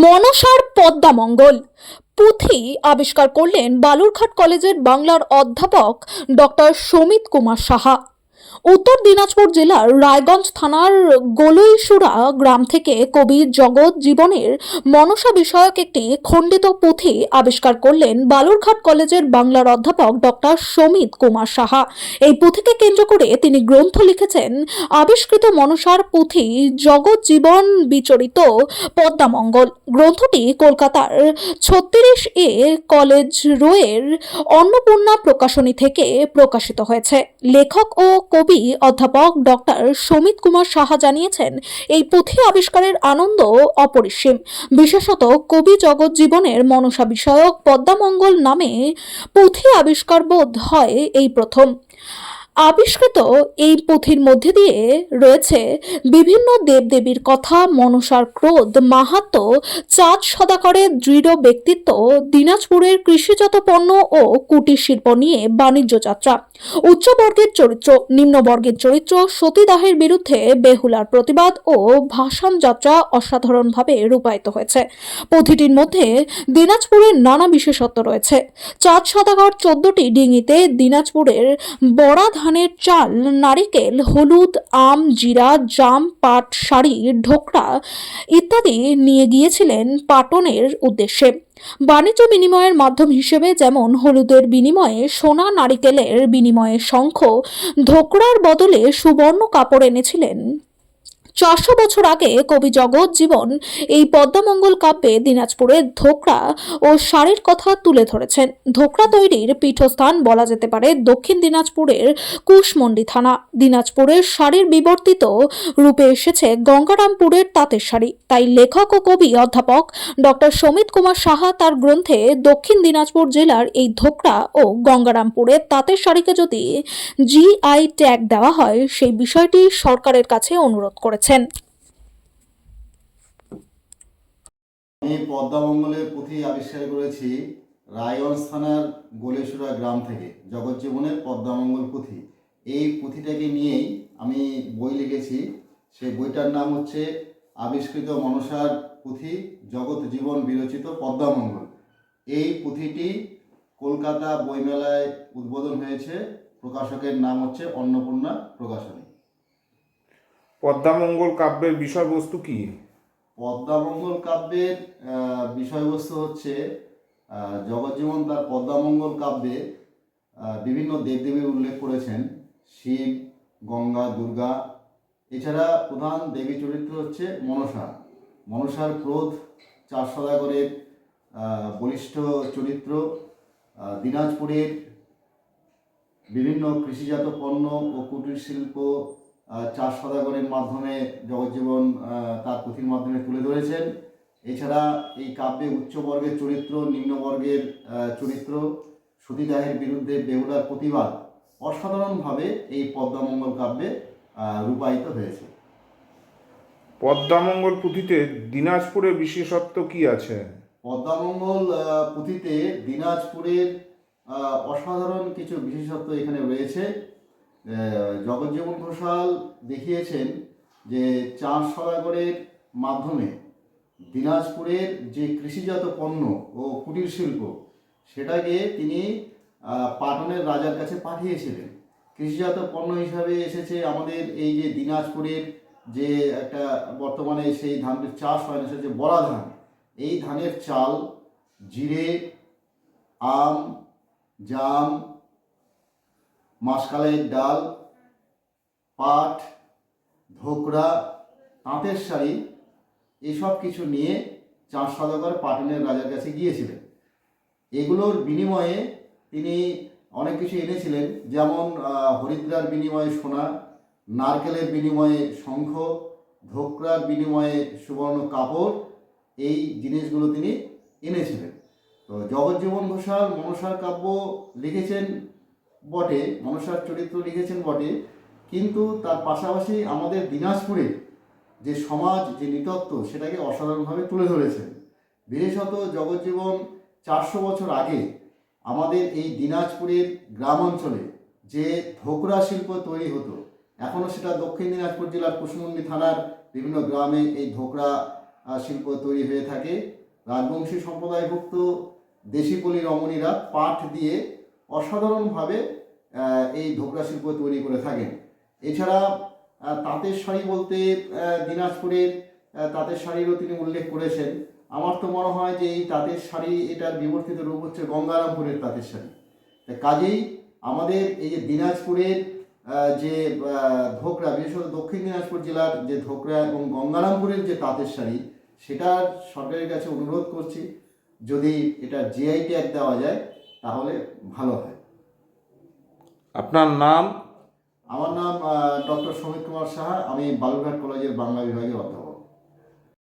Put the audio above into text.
মনসার পদ্মামঙ্গল পুঁথি আবিষ্কার করলেন বালুরঘাট কলেজের বাংলার অধ্যাপক ডক্টর সমিত কুমার সাহা। উত্তর দিনাজপুর জেলার রায়গঞ্জ থানার গোলইসুরা গ্রাম থেকে কবি জগৎ জীবনের মনসা বিষয়ক একটি খণ্ডিত পুঁথি আবিষ্কার করলেন বালুরঘাট কলেজের বাংলার অধ্যাপক ডক্টর সমিত কুমার সাহা। এই পুঁথিকে কেন্দ্র করে তিনি গ্রন্থ লিখেছেন, আবিষ্কৃত মনসার পুঁথি জগৎ জীবন বিচরিত পদ্মামঙ্গল গ্রন্থটি কলকাতার ছত্রিশ এ কলেজ রোয়ের অন্নপূর্ণা প্রকাশনী থেকে প্রকাশিত হয়েছে। লেখক ও কবি অধ্যাপক ডক্টর সমিত কুমার সাহা জানিয়েছেন, এই পুঁথি আবিষ্কারের আনন্দ অপরিসীম। বিশেষত কবি জগৎ জীবনের মনসা বিষয়ক পদ্মামঙ্গল নামে পুঁথি আবিষ্কার বোধ হয় এই প্রথম। আবিষ্কৃত এই পুঁথির মধ্যে দিয়ে রয়েছে বিভিন্ন দেবদেবীর কথা, মনসার ক্রোধ, মাহাত্ম, চাঁদ সদাকরের দৃঢ় ব্যক্তিত্ব, দিনাজপুরের কৃষিজাত পণ্য ও কুটির শিল্প নিয়ে বাণিজ্য যাত্রা উচ্চবর্গের চরিত্র, নিম্নবর্গের চরিত্র সতীদাহের বিরুদ্ধে বেহুলার প্রতিবাদ ও ভাষণ যাত্রা অসাধারণভাবে রূপায়িত হয়েছে। পুঁথিটির মধ্যে দিনাজপুরের নানা বিশেষত্ব রয়েছে। চাঁদ সদাগর চোদ্দটি ডিঙিতে দিনাজপুরের বড়া ধানের চাল, নারিকেল, হলুদ, আম, জিরা, জাম, পাট, শাড়ি, ঢোকরা ইত্যাদি নিয়ে গিয়েছিলেন পাটনের উদ্দেশ্যে। বাণিজ্য বিনিময়ের মাধ্যম হিসেবে যেমন হলুদের বিনিময়ে সোনা, নারিকেলের বিনিময়ে শঙ্খ ধোকরার বদলে সুবর্ণ কাপড় এনেছিলেন চারশো বছর আগে কবি জগৎ জীবন এই পদ্মামঙ্গল কাব্যে দিনাজপুরের ধোকরা ও শাড়ির কথা তুলে ধরেছেন। ধোকরা তৈরির পীঠস্থান বলা যেতে পারে দক্ষিণ দিনাজপুরের কুশমন্ডি থানা। দিনাজপুরের শাড়ির বিবর্তিত রূপে এসেছে গঙ্গারামপুরের তাঁতের শাড়ি। তাই লেখক ও কবি অধ্যাপক ডক্টর সমিত কুমার সাহা তার গ্রন্থে দক্ষিণ দিনাজপুর জেলার এই ধোকরা ও গঙ্গারামপুরের তাঁতের শাড়িকে যদি জিআই ট্যাগ দেওয়া হয়, সেই বিষয়টি সরকারের কাছে অনুরোধ করেছেন। আমি পদ্মামঙ্গলের পুঁথি আবিষ্কার করেছি রায়গঞ্জ থানার গোলেশ্বরা গ্রাম থেকে জগজ্জীবনের পদ্মামঙ্গল পুঁথি। এই পুঁথিটাকে নিয়েই আমি বই লিখেছি। সেই বইটার নাম হচ্ছে আবিষ্কৃত মনসার পুঁথি, জগৎ জীবন বিরচিত পদ্মামঙ্গল এই পুঁথিটি কলকাতা বইমেলায় উদ্বোধন হয়েছে। প্রকাশকের নাম হচ্ছে অন্নপূর্ণা প্রকাশনী। পদ্মামঙ্গল কাব্যের বিষয়বস্তু কি? পদ্মামঙ্গল কাব্যের বিষয়বস্তু হচ্ছে জগজ্জীবন তার পদ্মামঙ্গল কাব্যে বিভিন্ন দেবদেবীর উল্লেখ করেছেন। শিব, গঙ্গা, দুর্গা। এছাড়া প্রধান দেবী চরিত্র হচ্ছে মনসা। মনসার ক্রোধ চার সদাগরের বলিষ্ঠ চরিত্র। দিনাজপুরের বিভিন্ন কৃষিজাত পণ্য ও কুটির শিল্প চাষ সদাগরের মাধ্যমে জগজ্জীবন তার পুঁথির মাধ্যমে তুলে ধরেছেন। এছাড়া এই কাব্যে উচ্চবর্গের চরিত্র নিম্নবর্গের চরিত্র সতীদাহের বিরুদ্ধে বেহুলার প্রতিবাদ অসাধারণভাবে এই পদ্মামঙ্গল কাব্যে রূপায়িত হয়েছে। পদ্মামঙ্গল পুঁথিতে দিনাজপুরের বিশেষত্ব কি আছে? পদ্মামঙ্গল পুঁথিতে দিনাজপুরের অসাধারণ কিছু বিশেষত্ব এখানে রয়েছে। জগজ্জীবন ঘোষাল দেখিয়েছেন যে চাষ সদাগরের মাধ্যমে দিনাজপুরের যে কৃষিজাত পণ্য ও কুটির শিল্প, সেটাকে তিনি পাটনের রাজার কাছে পাঠিয়েছিলেন। কৃষিজাত পণ্য হিসাবে এসেছে আমাদের এই যে দিনাজপুরের যে একটা বর্তমানে সেই ধানটির চাষ হয় না, সেটা যে বড়া ধান। এই ধানের চাল, জিরে, আম, জাম মাসকালাইয়ের ডাল, পাট, ধোকরা, তাঁতের শাড়ি এসব কিছু নিয়ে চার সদাগর পাটনের রাজার কাছে গিয়েছিলেন। এগুলোর বিনিময়ে তিনি অনেক কিছু এনেছিলেন, যেমন হরিদ্রার বিনিময়ে সোনা, নারকেলের বিনিময়ে শঙ্খ, ধোকরার বিনিময়ে সুবর্ণ কাপড়, এই জিনিসগুলো তিনি এনেছিলেন। তো জগজ্জীবন ঘোষাল মনসার কাব্য লিখেছেন বটে, মনসার চরিত্র লিখেছেন বটে, কিন্তু তার পাশাপাশি আমাদের দিনাজপুরে যে সমাজ, যে নৃতত্ব, সেটাকে অসাধারণভাবে তুলে ধরেছেন। বিশেষত জগজ্জীবন চারশো বছর আগে আমাদের এই দিনাজপুরের গ্রাম অঞ্চলে যে ধোকরা শিল্প তৈরি হতো এখনও সেটা দক্ষিণ দিনাজপুর জেলার কুশমুন্ডি থানার বিভিন্ন গ্রামে এই ধোকরা শিল্প তৈরি হয়ে থাকে। রাজবংশী সম্প্রদায়ভুক্ত দেশিপল্লী রমণীরা পাঠ দিয়ে অসাধারণভাবে এই ধোকরা শিল্প তৈরি করে থাকেন। এছাড়া তাঁতের শাড়ি বলতে দিনাজপুরের তাঁতের শাড়িরও তিনি উল্লেখ করেছেন। আমার তো মনে হয় যে এই তাঁতের শাড়ি, এটার বিবর্তিত রূপ হচ্ছে গঙ্গারামপুরের তাঁতের শাড়ি। কাজেই আমাদের এই যে দিনাজপুরের যে ধোকরা বিশেষত দক্ষিণ দিনাজপুর জেলার যে ধোকরা এবং গঙ্গারামপুরের যে তাঁতের শাড়ি সেটা সরকারের কাছে অনুরোধ করছি, যদি এটা জিআই ট্যাগ দেওয়া যায় তাহলে ভালো হয়। আপনার নাম? আমার নাম ডক্টর সমীর কুমার সাহা। আমি বালুরঘাট কলেজের বাংলা বিভাগের অধ্যাপক।